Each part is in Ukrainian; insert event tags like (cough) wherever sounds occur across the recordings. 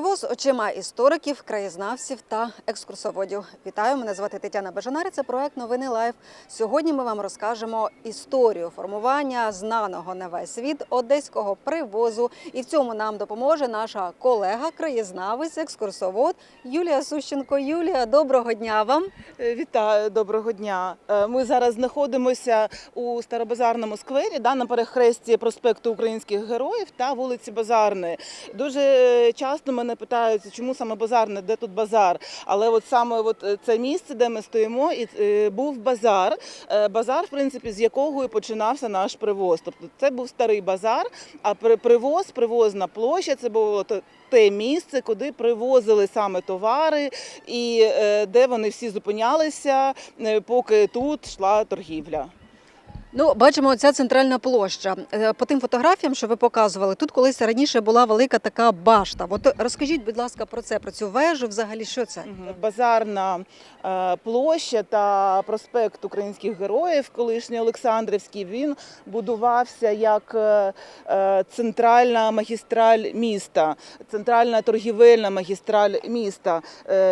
Привоз очима істориків, краєзнавців та екскурсоводів. Вітаю, мене звати Тетяна Бажанари. Це проект Новини Лайф. Сьогодні ми вам розкажемо історію формування знаного на весь світ одеського привозу. І в цьому нам допоможе наша колега, краєзнавець, екскурсовод Юлія Сущенко. Юлія, доброго дня вам. Е, Вітаю, доброго дня. Е, Ми зараз знаходимося у Старобазарному сквері, да, на перехресті проспекту Українських героїв та вулиці Базарної. Дуже е, часто мене питають, чому саме базарне, де тут базар. Але от саме от е, це місце, де ми стоїмо, і е, був базар. Е, Базар, в принципі, з якого і починався наш привоз. Тобто це був старий базар, а при- привоз, привозна площа, це було те- місце, куди привозили саме товари, і де вони всі зупинялися, поки тут йшла торгівля. Ну, бачимо, ця центральна площа. Е, По тим фотографіям, що ви показували, тут колись раніше була велика така башта. От розкажіть, будь ласка, про це, про цю вежу, взагалі, що це? Базарна е, площа та проспект українських героїв, колишній Олександрівський, він будувався як е, центральна магістраль міста, центральна торгівельна магістраль міста.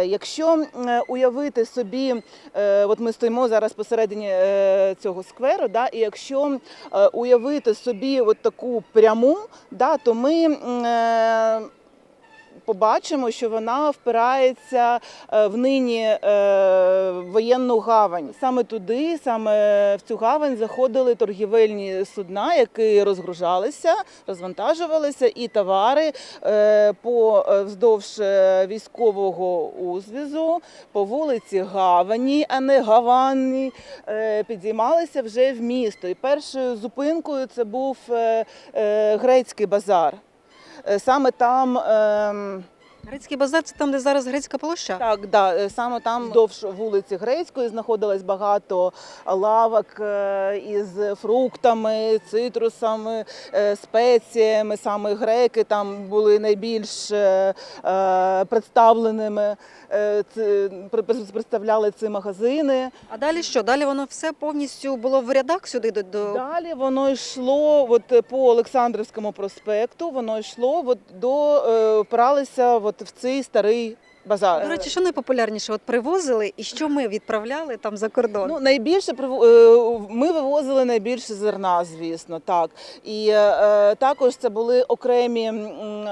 Якщо уявити собі, от ми стоїмо зараз посередині цього скверу, да, і якщо е, уявити собі от таку пряму, да, то ми. Побачимо, що вона впирається е, в нині е, воєнну гавань. Саме туди, саме в цю гавань заходили торгівельні судна, які розгружалися, розвантажувалися, і товари е, по вздовж військового узвізу по вулиці Гавані, а не Гавані, підіймалися вже в місто. І першою зупинкою це був грецький базар. Е, Саме там ем, Грецький базар це там, де зараз грецька площа. так, да, е, саме там вздовж вулиці Грецької знаходилось багато лавок е, із фруктами, цитрусами, е, спеціями. Саме греки там були найбільш представленими. Представляли ці магазини. А далі що? Далі воно все повністю було в рядах сюди до. Далі воно йшло от по Олександрівському проспекту. Воно йшло от до впиралися от в цей старий базар. До речі, що найпопулярніше? От привозили і що ми відправляли там за кордон? Ну, найбільше е, ми вивозили найбільше зерна, звісно, так. І е, також це були окремі,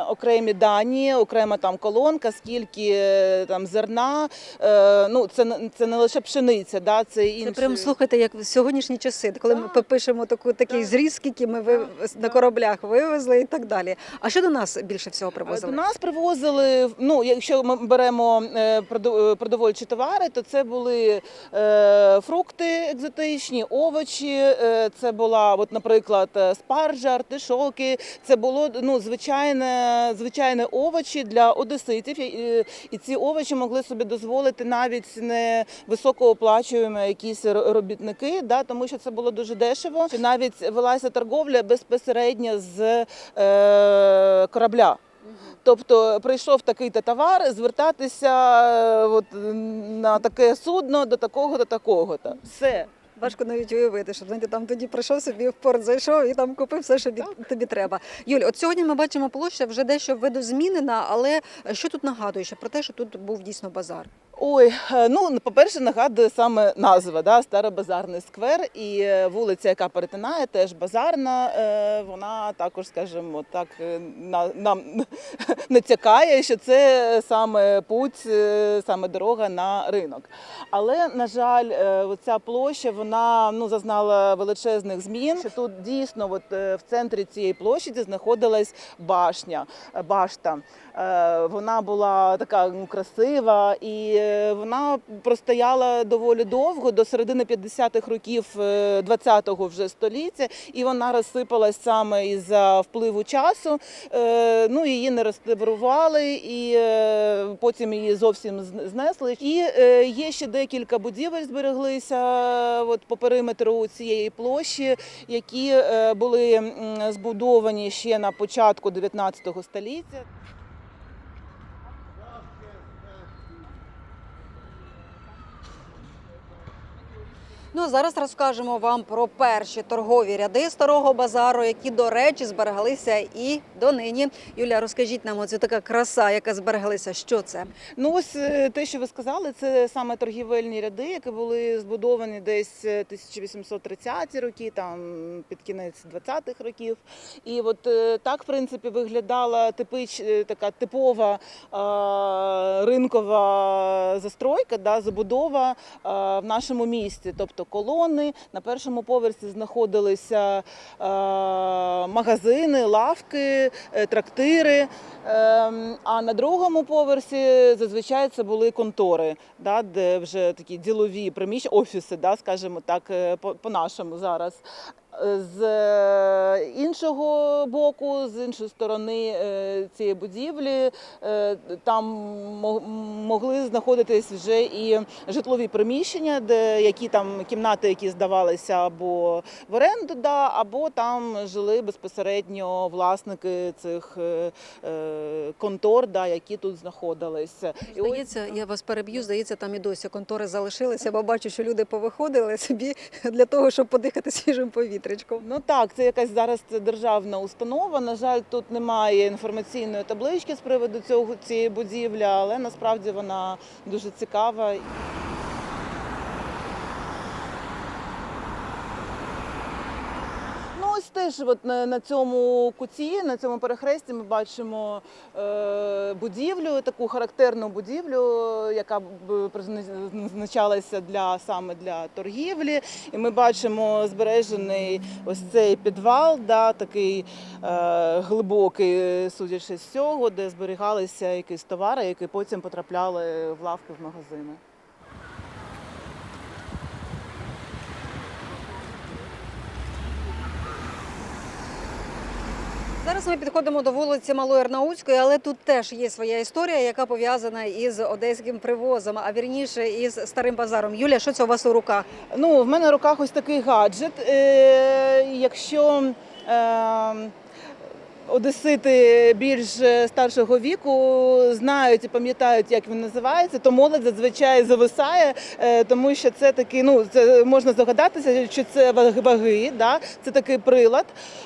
окремі дані, окрема там колонка, скільки е, там зерна. Е, ну, це, не- це не лише пшениця, да, це інші. Це прям слухайте, як в сьогоднішні часи, коли ми Так. пишемо таку такий Так. зріз, скільки ми ви Так, на кораблях вивезли і так далі. А що до нас більше всього Е, привозили? До нас привозили, ну, якщо ми беремо е, проду- е, продовольчі товари, то це були е, фрукти екзотичні, овочі, е, це була, от, наприклад, е, спаржа, артишоки, це було ну, звичайне, звичайне овочі для одеситів. І, е, ці овочі могли собі дозволити навіть не високооплачуємо якісь робітники, да, тому що це було дуже дешево. Навіть велася торговля безпосередньо з е, корабля. Тобто прийшов такий-то товар, звертатися е, от, на таке судно до такого, до такого-то. Все. Важко навіть уявити, що знаєте, там тоді прийшов собі в порт, зайшов і там купив все, що так. тобі треба. Юль, от сьогодні ми бачимо площа вже дещо видозмінена, але що тут нагадує про те, що тут був дійсно базар? Ой, е, ну по-перше, нагадує саме назва, да, Старобазарний сквер і е, вулиця, яка перетинає, теж базарна. е, Вона також, скажімо, так на- нам (laughs) натякає, що це саме путь, саме дорога на ринок. Але на жаль, ця площа вона ну зазнала величезних змін. Що Тут дійсно, от в центрі цієї площаді знаходилась башня, башта. Вона була така ну, красива, і вона простояла доволі довго до середини 50-х років е, 20-го вже століття, і вона розсипалась саме із-за впливу часу. Е, Ну її не реставрували, і е, потім її зовсім знесли. І е, є ще декілька будівель збереглися е, от по периметру цієї площі, які е, були збудовані ще на початку 19 століття. Ну а зараз розкажемо вам про перші торгові ряди старого базару, які, до речі, збереглися і донині. Юля, розкажіть нам, оце така краса, яка збереглася. Що це? Ну, ось е, те, що ви сказали, це саме торгівельні ряди, які були збудовані десь е, 1830-ті роки, там під кінець 20-х років. І от е, так, в принципі, виглядала типич, е, така типова е, ринкова застройка, да, забудова е, в нашому місті. Тобто колони на першому поверсі знаходилися е, магазини, лавки, е, трактири. Ем, А на другому поверсі зазвичай це були контори, де вже такі ділові приміщення, офіси, скажімо так, е, по- по-нашому зараз. З е, іншого боку, з іншої сторони е, цієї будівлі, е, там мо- могли знаходитись вже і житлові приміщення, де які там кімнати, які здавалися або в оренду, да, або там жили безпосередньо власники цих контор, да, які тут знаходилися. І ось- Здається, я вас переб'ю. Здається, там і досі контори залишилися, бо бачу, що люди повиходили собі для того, щоб подихати свіжим повітрячком. Ну так, це якась зараз державна установа. На жаль, тут немає інформаційної таблички з приводу цього цієї будівлі, але насправді вона дуже цікава. Ну, ось теж от на, на цьому куті, на цьому перехресті ми бачимо е, будівлю, таку характерну будівлю, яка призначалася для саме для торгівлі. І ми бачимо збережений ось цей підвал, да, такий е, глибокий, судячи з цього, де зберігалися якісь товари, які потім потрапляли в лавки в магазини. Зараз ми підходимо до вулиці Малої Арнаутської, але тут теж є своя історія, яка пов'язана із одеським привозом, а вірніше із старим базаром. Юля, що це у вас у руках? Ну, в мене в руках ось такий гаджет. Е, якщо е, одесити більш е, старшого віку знають і пам'ятають, як він називається, то молодь зазвичай зависає, е, тому що це такий, ну це можна здогадатися, що це ваг- ваги, да? це такий прилад,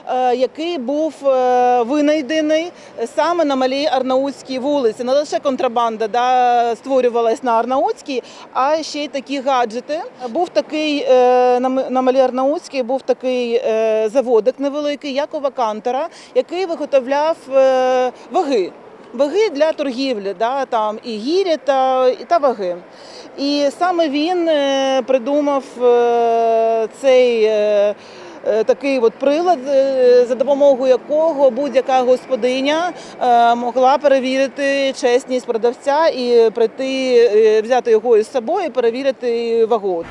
е, який був винайдений саме на малій Арнаутській вулиці. Не лише контрабанда да, створювалась на Арнаутській, а ще й такі гаджети. Був такий на малій Арнаутській був такий заводик невеликий, Якова Кантора, який виготовляв е, ваги. Ваги для торгівлі, да, там і гірі та, і та ваги. І саме він е, придумав е, цей такий от прилад, за допомогою якого будь-яка господиня могла перевірити чесність продавця і прийти, взяти його із собою і перевірити вагу.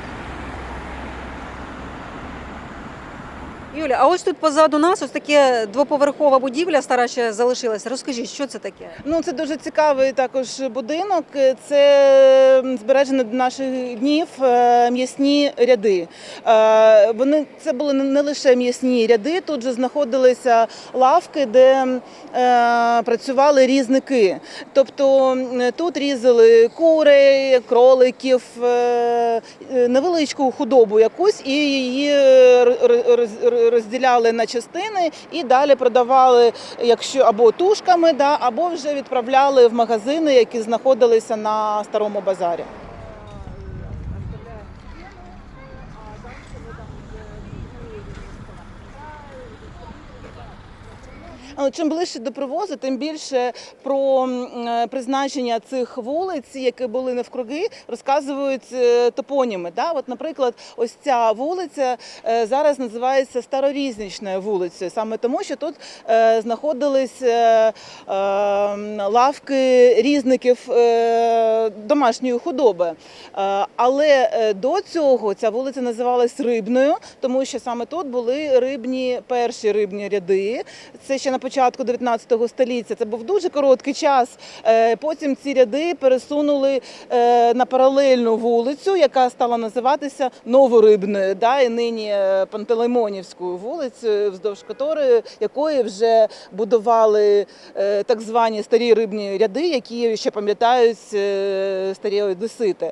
Юля, а ось тут позаду нас ось таке двоповерхова будівля стара ще залишилася. Розкажіть, що це таке? Ну, це дуже цікавий також будинок. Це збережені до наших днів е, м'ясні ряди. Е, Вони це були не лише м'ясні ряди. Тут же знаходилися лавки, де е, працювали різники. Тобто тут різали кури, кроликів, невеличку худобу якусь, і її роз- розділяли на частини і далі продавали, якщо або тушками, да, або вже відправляли в магазини, які знаходилися на старому базарі. Чим ближче до привозу, тим більше про е, призначення цих вулиць, які були навкруги, розказують е, топоніми. Да? От, наприклад, ось ця вулиця е, зараз називається Старорізничною вулицею, саме тому, що тут знаходились е, е, лавки різників домашньої худоби. Але до цього ця вулиця називалась Рибною, тому що саме тут були рибні перші рибні ряди. Це ще на початку 19 століття. Це був дуже короткий час. Е, Потім ці ряди пересунули е, на паралельну вулицю, яка стала називатися Новорибною, да, і нині е, Пантелеймонівською вулицею, вздовж якої, якої вже будували так звані старі рибні ряди, які ще пам'ятають старі одесити.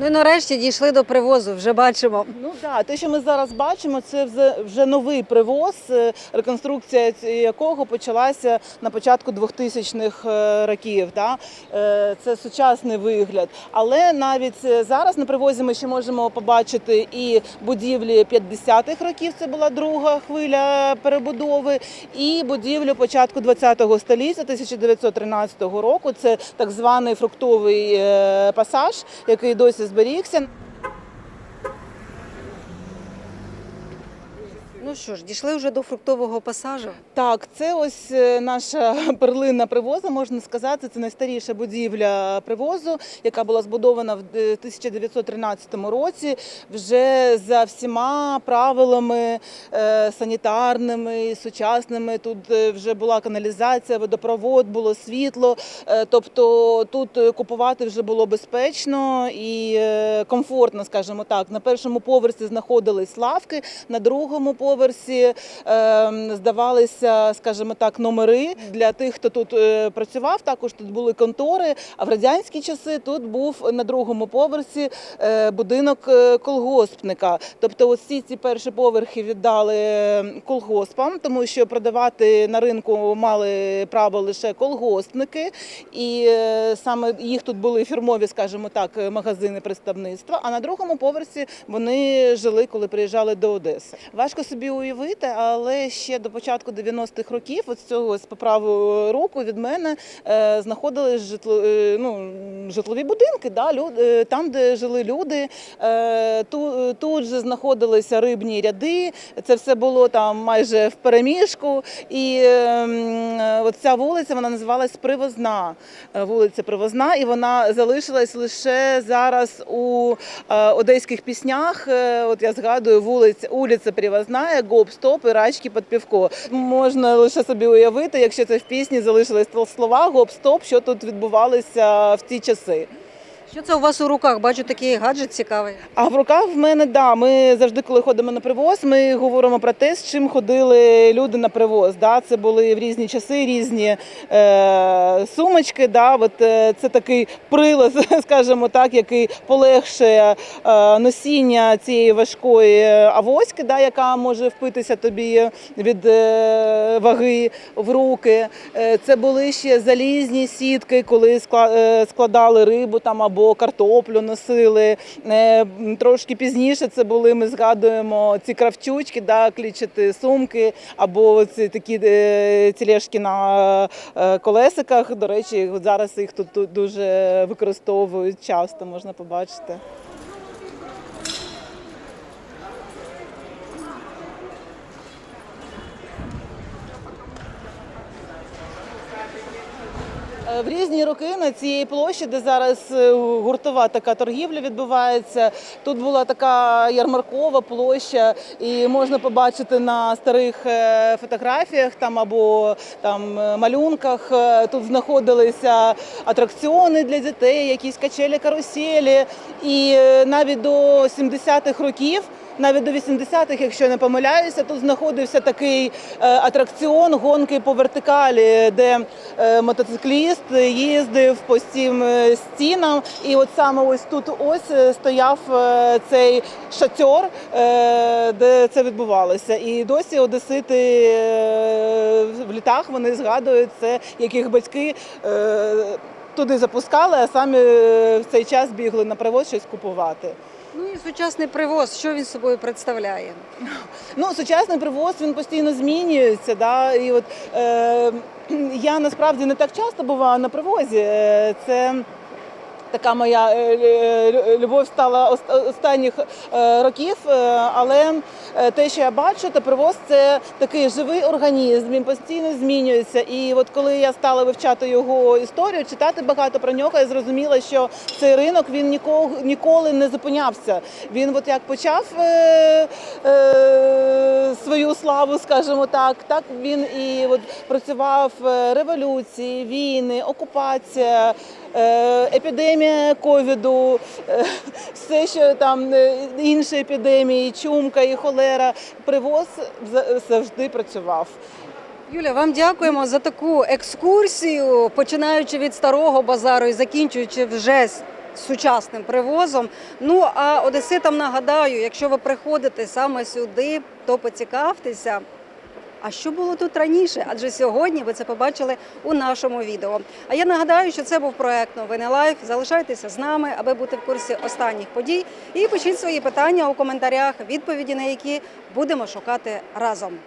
Ну і нарешті дійшли до привозу, вже бачимо. Ну так, те, що ми зараз бачимо, це вже, вже новий привоз, е, реконструкція якого почалася на початку 2000-х е, років. Да? Е, Це сучасний вигляд. Але навіть зараз на привозі ми ще можемо побачити і будівлі 50-х років, це була друга хвиля перебудови, і будівлю початку 20-го століття, 1913 року. Це так званий фруктовий пасаж, який досі зберігся. Ну що ж, дійшли вже до фруктового пасажу. Так, це ось е, наша (laughs) перлина привозу, можна сказати. Це найстаріша будівля привозу, яка була збудована в е, 1913 році. Вже за всіма правилами е, санітарними, сучасними. Тут е, вже була каналізація, водопровод, було світло. Е, Тобто тут е, купувати вже було безпечно і е, комфортно, скажімо так. На першому поверсі знаходились лавки, на другому поверсі е, здавалися, скажімо так, номери для тих, хто тут е, працював. Також тут були контори. А в радянські часи тут був на другому поверсі е, будинок е, колгоспника. Тобто, ось ці перші поверхи віддали колгоспам, тому що продавати на ринку мали право лише колгоспники, і саме їх тут були фірмові, скажімо так, магазини представництва. А на другому поверсі вони жили, коли приїжджали до Одеси. Важко собі уявити, але ще до початку 90-х років, от з цього ось по праву руку від мене е, знаходились житло, е, ну, житлові будинки, да, люд, е, там, де жили люди. Е, ту, тут же знаходилися рибні ряди. Це все було там майже в переміжку. І е, е, ця вулиця вона називалась Привозна. Е, Вулиця Привозна, і вона залишилась лише зараз у е, одеських піснях. Е, От я згадую вулиця, вулиця Привозна, гоп-стоп і рачки під півко. Можна лише собі уявити, якщо це в пісні залишились слова гоп-стоп, що тут відбувалося в ті часи. Що це у вас у руках? Бачу такий гаджет цікавий. А в руках в мене да. Ми завжди, коли ходимо на привоз, ми говоримо про те, з чим ходили люди на привоз. Да, це були в різні часи, різні е, сумочки. Да, от е, це такий прилад, (laughs) скажімо так, який полегшує е, носіння цієї важкої авоськи, да, яка може впитися тобі від е, ваги в руки. Е, Це були ще залізні сітки, коли е, складали рибу там або картоплю носили. Е, Трошки пізніше це були, ми згадуємо ці кравчучки, да, клічити сумки, або ці такі е, тележки на е, колесиках. До речі, зараз їх тут дуже використовують часто, можна побачити. В різні роки на цій площі, де зараз е, гуртова така торгівля відбувається, тут була така ярмаркова площа, і можна побачити на старих е, фотографіях там або там е, малюнках. Тут знаходилися атракціони для дітей, якісь качелі, каруселі. І навіть до 70-х років. Навіть до 80-х, якщо не помиляюся, тут знаходився такий е, атракціон гонки по вертикалі, де е, мотоцикліст їздив по цим е, стінам. І от саме ось тут ось стояв цей шатьор, де це відбувалося. І досі одесити в літах вони згадують це, як їх батьки. Туди запускали, а самі в цей час бігли на привоз щось купувати. Ну і сучасний привоз, що він собою представляє? Ну, сучасний привоз він постійно змінюється. Да? І от, е, я насправді не так часто буваю на привозі. Е, Це така моя е, любов стала останніх е, років. Е, Але е, те, що я бачу, то привоз це такий живий організм, він постійно змінюється. І от коли я стала вивчати його історію, читати багато про нього, я зрозуміла, що цей ринок він ніколи, ніколи не зупинявся. Він от як почав е, е, свою славу, скажімо так, так він і от працював е, революції, війни, окупація. е, Епідемія ковіду, е, все, що там е, інші епідемії, чумка і холера, привоз за- завжди працював. Юля, вам дякуємо за таку екскурсію, починаючи від старого базару і закінчуючи вже сучасним привозом. Ну а одеситам нагадаю, якщо ви приходите саме сюди, то поцікавтеся. А що було тут раніше? Адже сьогодні ви це побачили у нашому відео. А я нагадаю, що це був проект Новини Лайф. Залишайтеся з нами, аби бути в курсі останніх подій. І пишіть свої питання у коментарях, відповіді на які будемо шукати разом.